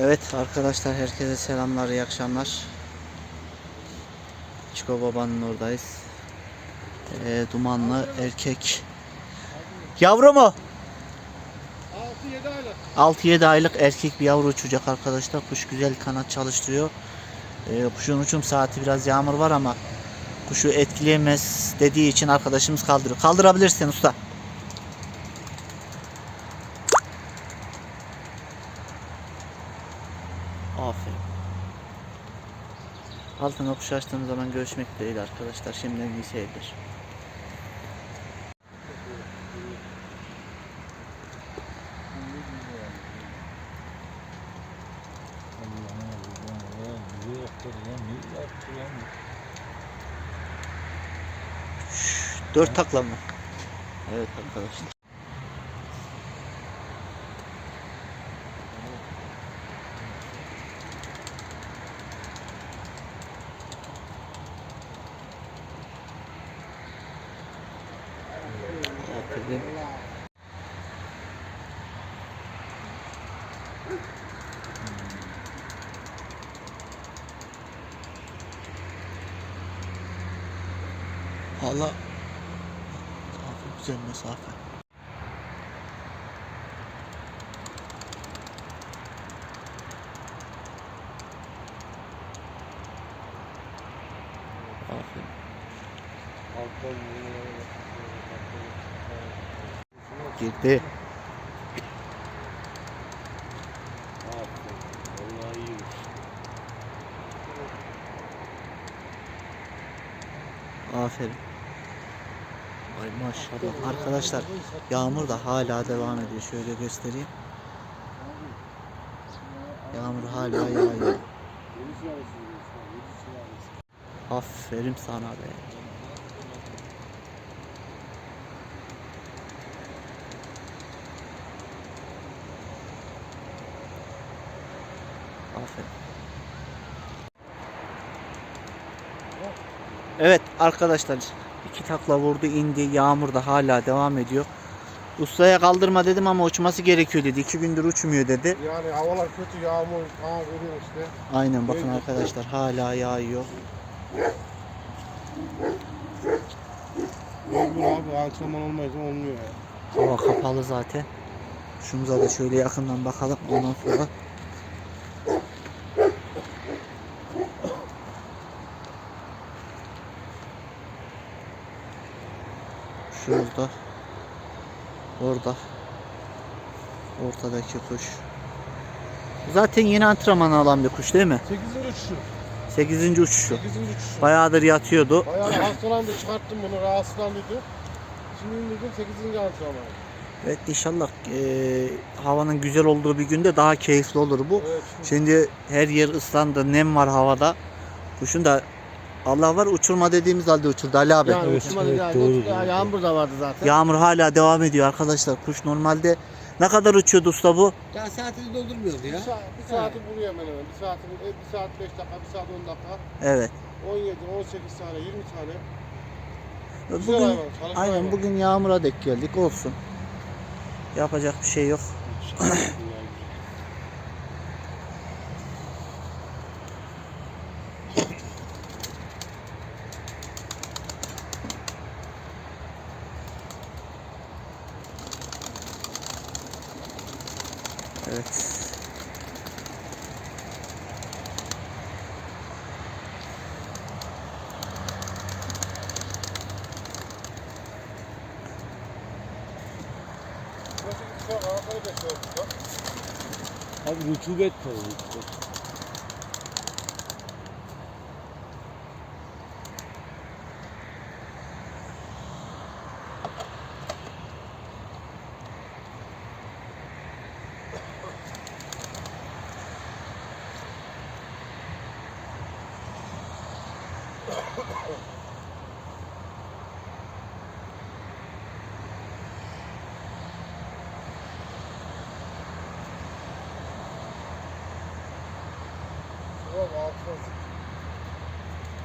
Evet arkadaşlar herkese selamlar iyi akşamlar. Çiko babanın oradayız. Ee, dumanlı erkek. Yavru mu? 6-7 aylık. 6-7 aylık erkek bir yavru uçacak arkadaşlar. Kuş güzel kanat çalıştırıyor. Ee, kuşun uçum saati biraz yağmur var ama kuşu etkileyemez dediği için arkadaşımız kaldırıyor. Kaldırabilirsin usta. Aferin. Altına kuş açtığım zaman görüşmek değil arkadaşlar. Şimdiden iyi seyirler. Dört takla mı? Evet arkadaşlar. Aferin. Valla Mesafe güzel mesafe. Aferin. Girdi. Aferin. Ay maşallah. Arkadaşlar yağmur da hala devam ediyor. Şöyle göstereyim. Yağmur hala yağıyor. Aferin sana be. Aferin. Evet arkadaşlar iki takla vurdu indi yağmur da hala devam ediyor. Ustaya kaldırma dedim ama uçması gerekiyor dedi. İki gündür uçmuyor dedi. Yani havalar kötü, yağmur vuruyor işte. Aynen bakın arkadaşlar hala yağıyor. Mecbur abi antrenman olmayınca olmuyor ya. Hava kapalı zaten. Şumuza da şöyle yakından bakalım ondan sonra. Şurada. Orada. Ortadaki kuş. Zaten yeni antrenman alan bir kuş değil mi? 8. uçuşu. 8. uçuşu. 8. uçuşu. Bayağıdır yatıyordu. Bayağı hastalandı, çıkarttım bunu, rahatsızlandıydı. Şimdi indirdim 8. antrenman. Evet inşallah eee, havanın güzel olduğu bir günde daha keyifli olur bu. Evet. Şimdi her yer ıslandı, nem var havada. Kuşun da Allah var uçurma dediğimiz halde uçurdu Ali abi. Yani Evet, uçmadı evet, doğru, Ya, doğru. Yağmur da vardı zaten. Yağmur hala devam ediyor arkadaşlar. Kuş normalde ne kadar uçuyordu usta bu? Ya saatini doldurmuyordu Bir, ya. saat, bir saati buluyor hemen hemen. Bir saat, bir saat 5 dakika, bir saat 10 dakika. Evet. 17, 18 tane, 20 tane. Güzel Bugün hayvan, çalışkan aynen hayvan. bugün yağmura denk geldik olsun. Yapacak bir şey yok. Evet. Abi rutubet var rutubet.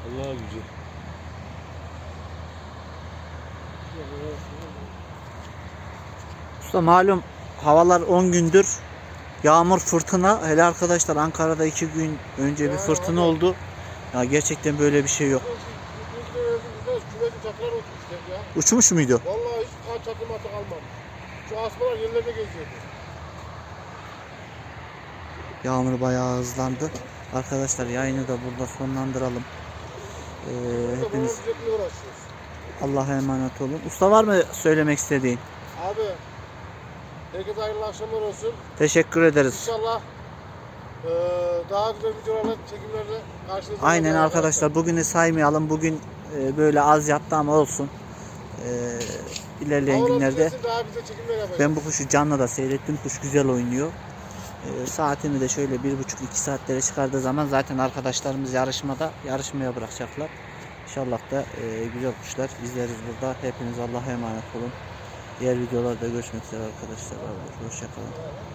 Allah gücü. Usta malum havalar 10 gündür Yağmur fırtına hele arkadaşlar Ankara'da iki gün önce bir fırtına oldu. Ya gerçekten böyle bir şey yok. Uçmuş muydu? Vallahi hiç kaç çatı matı kalmamış. Şu asmalar yerlerine geziyordu. Yağmur bayağı hızlandı. Arkadaşlar yayını da burada sonlandıralım. Ee, Burada. Allah'a emanet olun. Usta var mı söylemek istediğin? Abi herkese hayırlı akşamlar olsun. Teşekkür ederiz. İnşallah daha güzel videolarla, çekimlerle karşınızda Aynen arkadaşlar bugünü saymayalım. Bugün e, böyle az yaptı ama olsun. E, ilerleyen günlerde ben bu kuşu canlı da seyrettim. Kuş güzel oynuyor. E, saatini de şöyle bir buçuk iki saatlere çıkardığı zaman zaten arkadaşlarımız yarışmada yarışmaya bırakacaklar. İnşallah da e, güzel kuşlar izleriz burada. Hepiniz Allah'a emanet olun. Diğer videolarda görüşmek üzere arkadaşlar. Hoşçakalın.